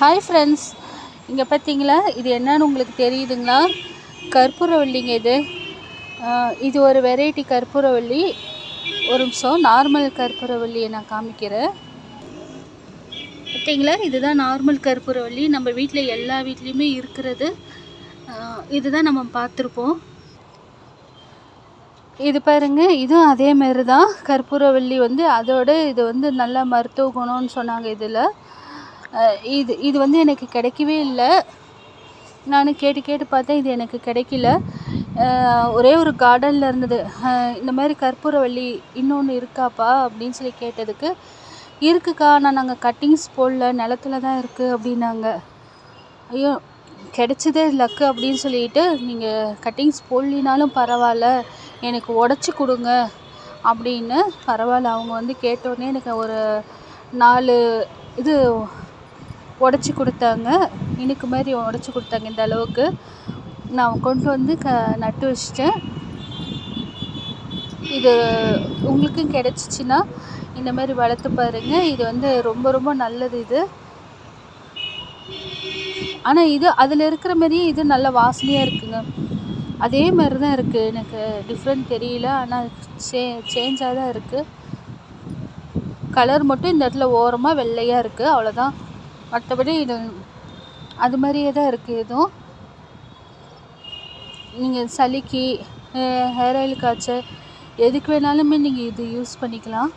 Hi friends இங்கே பார்த்தீங்களா இது என்னன்னு உங்களுக்கு தெரியுதுங்களா? கற்பூரவல்லிங்க இது. இது ஒரு வெரைட்டி கற்பூரவல்லி ஒரு நிமிஷம். நார்மல் கற்பூரவல்லியை நான் காமிக்கிறேன். பார்த்தீங்களா இதுதான் நார்மல் கற்பூரவல்லி நம்ம வீட்டில் எல்லா வீட்லேயுமே இருக்கிறது. இதுதான் நம்ம பார்த்துருப்போம். இது பாருங்க. இதுவும் அதே மாதிரி தான் கற்பூரவல்லி வந்து அதோட இது வந்து நல்ல மருத்துவ குணம்னு சொன்னாங்க இதில். இது இது வந்து எனக்கு கிடைக்கவே இல்லை. நான் கேட்டு கேட்டு பார்த்தேன் இது எனக்கு கிடைக்கல. ஒரே ஒரு கார்டனில் இருந்தது. இந்த மாதிரி கற்பூரவள்ளி இன்னொன்று இருக்காப்பா அப்படின்னு சொல்லி கேட்டதுக்கு இருக்குக்கா ஆனால் நாங்கள் கட்டிங்ஸ் போடல நிலத்துல தான் இருக்குது அப்படின்னாங்க. ஐயோ கிடைச்சதே லக்கு அப்படின்னு சொல்லிட்டு நீங்கள் கட்டிங்ஸ் போடலினாலும் பரவாயில்ல எனக்கு உடச்சி கொடுங்க அப்படின்னு பரவாயில்ல அவங்க வந்து கேட்டோடனே எனக்கு ஒரு நாலு இது உடச்சி கொடுத்தாங்க. இனுக்கு மாதிரி உடச்சி கொடுத்தாங்க இந்த அளவுக்கு. நான் கொண்டு வந்து க நட்டு வச்சிட்டேன். இது உங்களுக்கும் கிடச்சிச்சின்னா இந்த மாதிரி வளர்த்து பாருங்கள் இது வந்து ரொம்ப ரொம்ப நல்லது இது. ஆனால் இது அதில் இருக்கிற மாதிரியே இது நல்ல வாசனையாக இருக்குங்க. அதே மாதிரி தான் இருக்குது எனக்கு டிஃப்ரெண்ட் தெரியல. ஆனால் சே சேஞ்சாக தான் இருக்குது கலர் மட்டும் இந்த இடத்துல ஓரமாக வெள்ளையாக இருக்குது அவ்வளோதான் மற்றபடி இது அது மாதிரியே தான் இருக்குது இதுவும் நீங்கள் சளிக்கு ஹேர் ஆயில் காய்ச்சல் எதுக்கு வேணாலுமே நீங்கள் இது யூஸ் பண்ணிக்கலாம்.